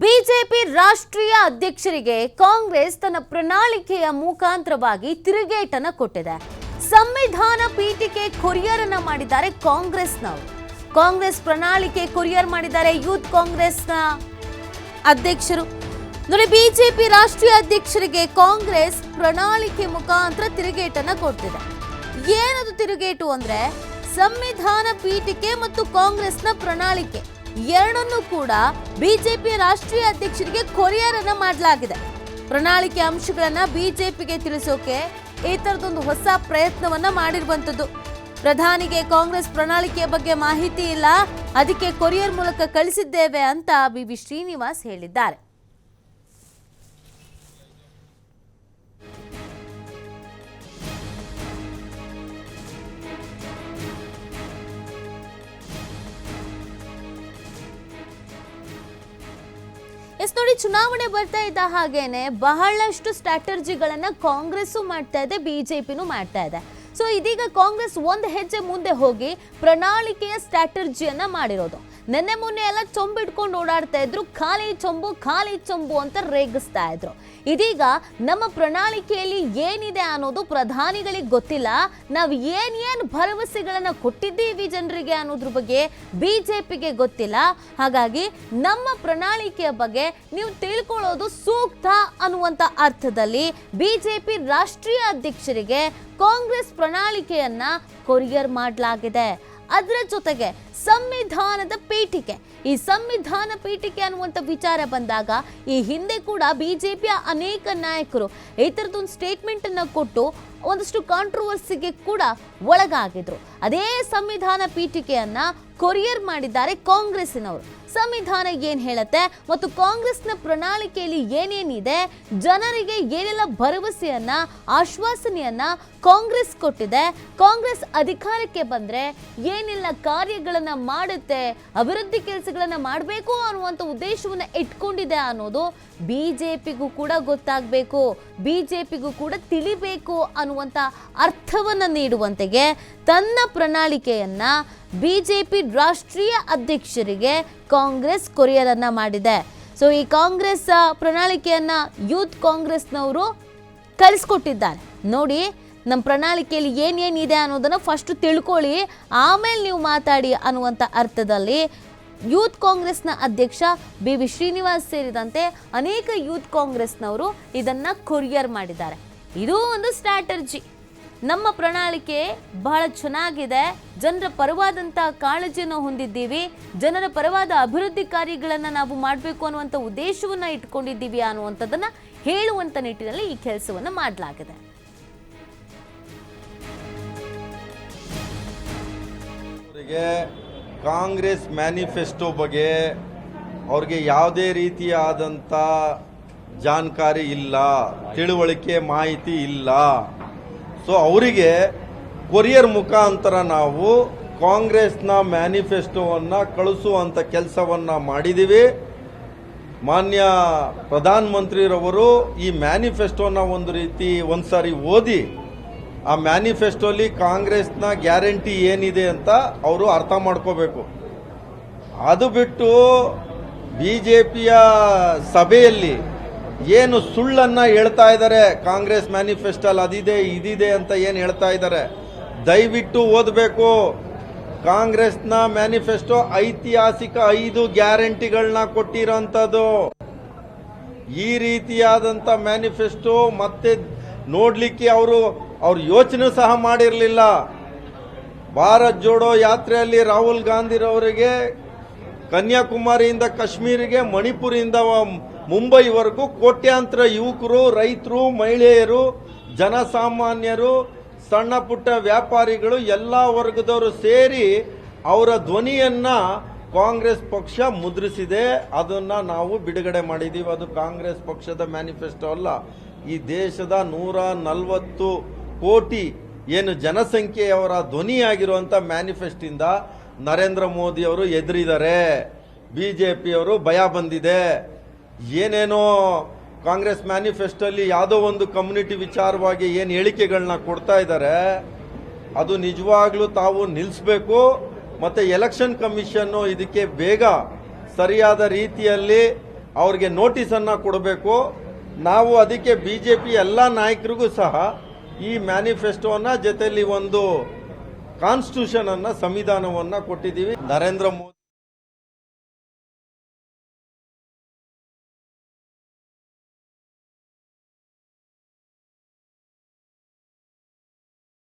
BJP ರಾಷ್ಟ್ರೀಯ ಅಧ್ಯಕ್ಷರಿಗೆ ಕಾಂಗ್ರೆಸ್ ತನ್ನ ಪ್ರಣಾಳಿಕೆಯ ಮುಖಾಂತರವಾಗಿ ತಿರುಗೇಟನ್ನು ಕೊಟ್ಟಿದೆ. ಸಂವಿಧಾನ ಪೀಠಿಕೆ ಕೊರಿಯರ್ ಅನ್ನ ಮಾಡಿದ್ದಾರೆ ಕಾಂಗ್ರೆಸ್ನವರು. ಕಾಂಗ್ರೆಸ್ ಪ್ರಣಾಳಿಕೆ ಕೊರಿಯರ್ ಮಾಡಿದ್ದಾರೆ ಯೂತ್ ಕಾಂಗ್ರೆಸ್ನ ಅಧ್ಯಕ್ಷರು. ನೋಡಿ, ಬಿಜೆಪಿ ರಾಷ್ಟ್ರೀಯ ಅಧ್ಯಕ್ಷರಿಗೆ ಕಾಂಗ್ರೆಸ್ ಪ್ರಣಾಳಿಕೆ ಮುಖಾಂತರ ತಿರುಗೇಟನ್ನ ಕೊಟ್ಟಿದೆ ಏನದು ತಿರುಗೇಟು ಅಂದ್ರೆ, ಸಂವಿಧಾನ ಪೀಠಿಕೆ ಮತ್ತು ಕಾಂಗ್ರೆಸ್ನ ಪ್ರಣಾಳಿಕೆ. ಎರಡನ್ನೂ ಕೂಡ ಬಿಜೆಪಿ ರಾಷ್ಟ್ರೀಯ ಅಧ್ಯಕ್ಷರಿಗೆ ಕೊರಿಯರ್ ಅನ್ನ ಮಾಡಲಾಗಿದೆ. ಪ್ರಣಾಳಿಕೆ ಅಂಶಗಳನ್ನ ಬಿಜೆಪಿಗೆ ತಿಳಿಸೋಕೆ ಈ ತರದೊಂದು ಹೊಸ ಪ್ರಯತ್ನವನ್ನ ಮಾಡಿರುವಂತದ್ದು ಪ್ರಧಾನಿಗೆ ಕಾಂಗ್ರೆಸ್ ಪ್ರಣಾಳಿಕೆಯ ಬಗ್ಗೆ ಮಾಹಿತಿ ಇಲ್ಲ, ಅದಕ್ಕೆ ಕೊರಿಯರ್ ಮೂಲಕ ಕಳಿಸಿದ್ದೇವೆ ಅಂತ ಬಿ ಶ್ರೀನಿವಾಸ್ ಹೇಳಿದ್ದಾರೆ. ಎಸ್ ನೋಡಿ, ಚುನಾವಣೆ ಬರ್ತಾ ಇದ್ದ ಹಾಗೇನೆ ಬಹಳಷ್ಟು ಸ್ಟ್ರಾಟರ್ಜಿಗಳನ್ನ ಕಾಂಗ್ರೆಸ್ಸು ಮಾಡ್ತಾ ಇದೆ, ಬಿಜೆಪಿನೂ ಮಾಡ್ತಾ ಇದೆ. ಸೊ ಇದೀಗ ಕಾಂಗ್ರೆಸ್ ಒಂದು ಹೆಜ್ಜೆ ಮುಂದೆ ಹೋಗಿ ಪ್ರಣಾಳಿಕೆಯ ಸ್ಟ್ರಾಟರ್ಜಿಯನ್ನ ಮಾಡಿರೋದು. ನಿನ್ನೆ ಮೊನ್ನೆ ಎಲ್ಲ ಚೊಂಬಿಟ್ಕೊಂಡು ಓಡಾಡ್ತಾ ಇದ್ರು. ಖಾಲಿ ಚೊಂಬು ಖಾಲಿ ಚೊಂಬು ಅಂತ ರೇಗಿಸ್ತಾ ಇದ್ರು. ಇದೀಗ ನಮ್ಮ ಪ್ರಣಾಳಿಕೆಯಲ್ಲಿ ಏನಿದೆ ಅನ್ನೋದು ಪ್ರಧಾನಿಗಳಿಗೆ ಗೊತ್ತಿಲ್ಲ. ನಾವು ಏನ್ ಏನ್ ಭರವಸೆಗಳನ್ನ ಕೊಟ್ಟಿದ್ದೀವಿ ಜನರಿಗೆ ಅನ್ನೋದ್ರ ಬಗ್ಗೆ ಬಿಜೆಪಿಗೆ ಗೊತ್ತಿಲ್ಲ. ಹಾಗಾಗಿ ನಮ್ಮ ಪ್ರಣಾಳಿಕೆಯ ಬಗ್ಗೆ ನೀವು ತಿಳ್ಕೊಳ್ಳೋದು ಸೂಕ್ತ ಅನ್ನುವಂತ ಅರ್ಥದಲ್ಲಿ ಬಿಜೆಪಿ ರಾಷ್ಟ್ರೀಯ ಅಧ್ಯಕ್ಷರಿಗೆ ಕಾಂಗ್ರೆಸ್ ಪ್ರಣಾಳಿಕೆಯನ್ನ ಕೊರಿಯರ್ ಮಾಡಲಾಗಿದೆ. ಅದರ ಜೊತೆಗೆ ಸಂವಿಧಾನದ ಪೀಠಿಕೆ. ಈ ಸಂವಿಧಾನ ಪೀಠಿಕೆ ಅನ್ನುವಂಥ ವಿಚಾರ ಬಂದಾಗ ಈ ಹಿಂದೆ ಕೂಡ ಬಿಜೆಪಿಯ ಅನೇಕ ನಾಯಕರು ಈ ಥರದೊಂದು ಸ್ಟೇಟ್ಮೆಂಟ್ ಅನ್ನ ಕೊಟ್ಟು ಒಂದಷ್ಟು ಕಾಂಟ್ರವರ್ಸಿಗೆ ಕೂಡ ಒಳಗಾಗಿದ್ರು. ಅದೇ ಸಂವಿಧಾನ ಪೀಠಿಕೆಯನ್ನ ಕೊರಿಯರ್ ಮಾಡಿದ್ದಾರೆ ಕಾಂಗ್ರೆಸ್ಸಿನವರು. ಸಂವಿಧಾನ ಏನ್ ಹೇಳುತ್ತೆ ಮತ್ತು ಕಾಂಗ್ರೆಸ್ನ ಪ್ರಣಾಳಿಕೆಯಲ್ಲಿ ಏನೇನಿದೆ, ಜನರಿಗೆ ಏನೆಲ್ಲ ಭರವಸೆಯನ್ನ, ಆಶ್ವಾಸನೆಯನ್ನ ಕಾಂಗ್ರೆಸ್ ಕೊಟ್ಟಿದೆ, ಕಾಂಗ್ರೆಸ್ ಅಧಿಕಾರಕ್ಕೆ ಬಂದ್ರೆ ಏನೆಲ್ಲ ಕಾರ್ಯಗಳನ್ನ ಮಾಡುತ್ತೆ, ಅಭಿವೃದ್ಧಿ ಕೆಲಸಗಳನ್ನ ಮಾಡಬೇಕು ಅನ್ನುವಂಥ ಉದ್ದೇಶವನ್ನ ಇಟ್ಕೊಂಡಿದೆ ಅನ್ನೋದು ಬಿಜೆಪಿಗೂ ಕೂಡ ಗೊತ್ತಾಗಬೇಕು, ಬಿಜೆಪಿಗೂ ಕೂಡ ತಿಳಿಬೇಕು ಅನ್ನುವಂಥ ಅರ್ಥವನ್ನ ನೀಡುವಂತೆಗೆ ತನ್ನ ಪ್ರಣಾಳಿಕೆಯನ್ನ ಬಿಜೆಪಿ ರಾಷ್ಟ್ರೀಯ ಅಧ್ಯಕ್ಷರಿಗೆ ಕಾಂಗ್ರೆಸ್ ಕೊರಿಯರನ್ನು ಮಾಡಿದೆ. ಸೊ ಈ ಕಾಂಗ್ರೆಸ್ ಪ್ರಣಾಳಿಕೆಯನ್ನ ಯೂತ್ ಕಾಂಗ್ರೆಸ್ನವರು ಕಲಿಸ್ಕೊಟ್ಟಿದ್ದಾರೆ. ನೋಡಿ ನಮ್ಮ ಪ್ರಣಾಳಿಕೆಯಲ್ಲಿ ಏನೇನಿದೆ ಅನ್ನೋದನ್ನು ಫಸ್ಟ್ ತಿಳ್ಕೊಳ್ಳಿ. ಆಮೇಲೆ ನೀವು ಮಾತಾಡಿ ಅನ್ನುವಂಥ ಅರ್ಥದಲ್ಲಿ ಯೂತ್ ಕಾಂಗ್ರೆಸ್ನ ಅಧ್ಯಕ್ಷ ಬಿ. ವಿ. ಶ್ರೀನಿವಾಸ್ ಸೇರಿದಂತೆ ಅನೇಕ ಯೂತ್ ಕಾಂಗ್ರೆಸ್ನವರು ಇದನ್ನ ಕೊರಿಯರ್ ಮಾಡಿದ್ದಾರೆ. ಇದು ಒಂದು ಸ್ಟ್ರಾಟರ್ಜಿ. ನಮ್ಮ ಪ್ರಣಾಳಿಕೆ ಬಹಳ ಚೆನ್ನಾಗಿದೆ. ಜನರ ಪರವಾದಂಥ ಕಾಳಜಿಯನ್ನು ಹೊಂದಿದ್ದೀವಿ. ಜನರ ಪರವಾದ ಅಭಿವೃದ್ಧಿ ಕಾರ್ಯಗಳನ್ನು ನಾವು ಮಾಡಬೇಕು ಅನ್ನುವಂಥ ಉದ್ದೇಶವನ್ನು ಇಟ್ಕೊಂಡಿದ್ದೀವಿ ಅನ್ನುವಂಥದ್ದನ್ನು ಹೇಳುವಂಥ ನಿಟ್ಟಿನಲ್ಲಿ ಈ ಕೆಲಸವನ್ನು ಮಾಡಲಾಗಿದೆ. ಕಾಂಗ್ರೆಸ್ ಮ್ಯಾನಿಫೆಸ್ಟೋ ಬಗ್ಗೆ ಅವ್ರಿಗೆ ಯಾವುದೇ ರೀತಿಯಾದಂಥ ಜಾನ್ಕಾರಿ ಇಲ್ಲ, ತಿಳುವಳಿಕೆ ಮಾಹಿತಿ ಇಲ್ಲ. ಸೊ ಅವರಿಗೆ ಕೊರಿಯರ್ ಮುಖಾಂತರ ನಾವು ಕಾಂಗ್ರೆಸ್ನ ಮ್ಯಾನಿಫೆಸ್ಟೋವನ್ನು ಕಳಿಸುವಂಥ ಕೆಲಸವನ್ನು ಮಾಡಿದ್ದೀವಿ ಮಾನ್ಯ ಪ್ರಧಾನಮಂತ್ರಿರವರು ಈ ಮ್ಯಾನಿಫೆಸ್ಟೋನ ಒಂದು ರೀತಿ ಒಂದು ಸಾರಿ ಓದಿ, ಆ ಮ್ಯಾನಿಫೆಸ್ಟೋಲಿ ಕಾಂಗ್ರೆಸ್ನ ಗ್ಯಾರಂಟಿ ಏನಿದೆ ಅಂತ ಅವರು ಅರ್ಥ ಮಾಡ್ಕೋಬೇಕು. ಅದು ಬಿಟ್ಟು ಬಿ ಜೆ ಪಿಯ ಸಭೆಯಲ್ಲಿ ಏನು ಸುಳ್ಳನ್ನು ಹೇಳ್ತಾ ಇದ್ದಾರೆ? ಕಾಂಗ್ರೆಸ್ ಮ್ಯಾನಿಫೆಸ್ಟೋಲ್ಲಿ ಅದಿದೆ, ಇದಿದೆ ಅಂತ ಏನು ಹೇಳ್ತಾ ಇದ್ದಾರೆ? ದಯವಿಟ್ಟು ಓದಬೇಕು. ಕಾಂಗ್ರೆಸ್ನ ಮ್ಯಾನಿಫೆಸ್ಟೋ ಐತಿಹಾಸಿಕ ಐದು ಗ್ಯಾರಂಟಿಗಳನ್ನ ಕೊಟ್ಟಿರೋಂಥದ್ದು. ಈ ರೀತಿಯಾದಂಥ ಮ್ಯಾನಿಫೆಸ್ಟೋ ಮತ್ತೆ ನೋಡಲಿಕ್ಕೆ ಅವರು, ಅವ್ರ ಯೋಚನೆ ಸಹ ಮಾಡಿರಲಿಲ್ಲ. ಭಾರತ್ ಜೋಡೋ ಯಾತ್ರೆಯಲ್ಲಿ ರಾಹುಲ್ ಗಾಂಧಿರವರಿಗೆ ಕನ್ಯಾಕುಮಾರಿಯಿಂದ ಕಾಶ್ಮೀರಿಗೆ ಮಣಿಪುರಿಂದ ಮುಂಬೈವರೆಗೂ ಕೋಟ್ಯಾಂತರ ಯುವಕರು, ರೈತರು, ಮಹಿಳೆಯರು, ಜನಸಾಮಾನ್ಯರು, ಸಣ್ಣ ಪುಟ್ಟ ವ್ಯಾಪಾರಿಗಳು ಎಲ್ಲ ವರ್ಗದವರು ಸೇರಿ ಅವರ ಧ್ವನಿಯನ್ನ ಕಾಂಗ್ರೆಸ್ ಪಕ್ಷ ಮುದ್ರಿಸಿದೆ. ಅದನ್ನ ನಾವು ಬಿಡುಗಡೆ ಮಾಡಿದ್ದೀವಿ ಅದು ಕಾಂಗ್ರೆಸ್ ಪಕ್ಷದ ಮ್ಯಾನಿಫೆಸ್ಟೋ ಅಲ್ಲ. ಈ ದೇಶದ ನೂರ ನಲವತ್ತು ಕೋಟಿ ಏನು ಜನಸಂಖ್ಯೆಯವರ ಧ್ವನಿಯಾಗಿರುವಂಥ ಮ್ಯಾನಿಫೆಸ್ಟಿಂದ ನರೇಂದ್ರ ಮೋದಿ ಅವರು ಎದುರಿದ್ದಾರೆ ಬಿ ಜೆ ಪಿಯವರು ಭಯ ಬಂದಿದೆ. ಏನೇನೋ ಕಾಂಗ್ರೆಸ್ ಮ್ಯಾನಿಫೆಸ್ಟೋಲ್ಲಿ ಯಾವುದೋ ಒಂದು ಕಮ್ಯುನಿಟಿ ವಿಚಾರವಾಗಿ ಏನು ಹೇಳಿಕೆಗಳನ್ನ ಕೊಡ್ತಾ ಇದ್ದಾರೆ ಅದು ನಿಜವಾಗ್ಲೂ ತಾವು ನಿಲ್ಲಿಸಬೇಕು ಮತ್ತು ಎಲೆಕ್ಷನ್ ಕಮಿಷನ್ನು ಇದಕ್ಕೆ ಬೇಗ ಸರಿಯಾದ ರೀತಿಯಲ್ಲಿ ಅವ್ರಿಗೆ ನೋಟಿಸನ್ನು ಕೊಡಬೇಕು. ನಾವು ಅದಕ್ಕೆ ಬಿ ಜೆ ಪಿ ಎಲ್ಲ ನಾಯಕರಿಗೂ ಸಹ ಈ ಮ್ಯಾನಿಫೆಸ್ಟೋನ ಜೊತೆಯಲ್ಲಿ ಒಂದು ಕಾನ್ಸ್ಟಿಟ್ಯೂಷನ್ ಸಂವಿಧಾನವನ್ನು ಸಂವಿಧಾನವನ್ನ ಕೊಟ್ಟಿದ್ದೀವಿ. ನರೇಂದ್ರ ಮೋದಿ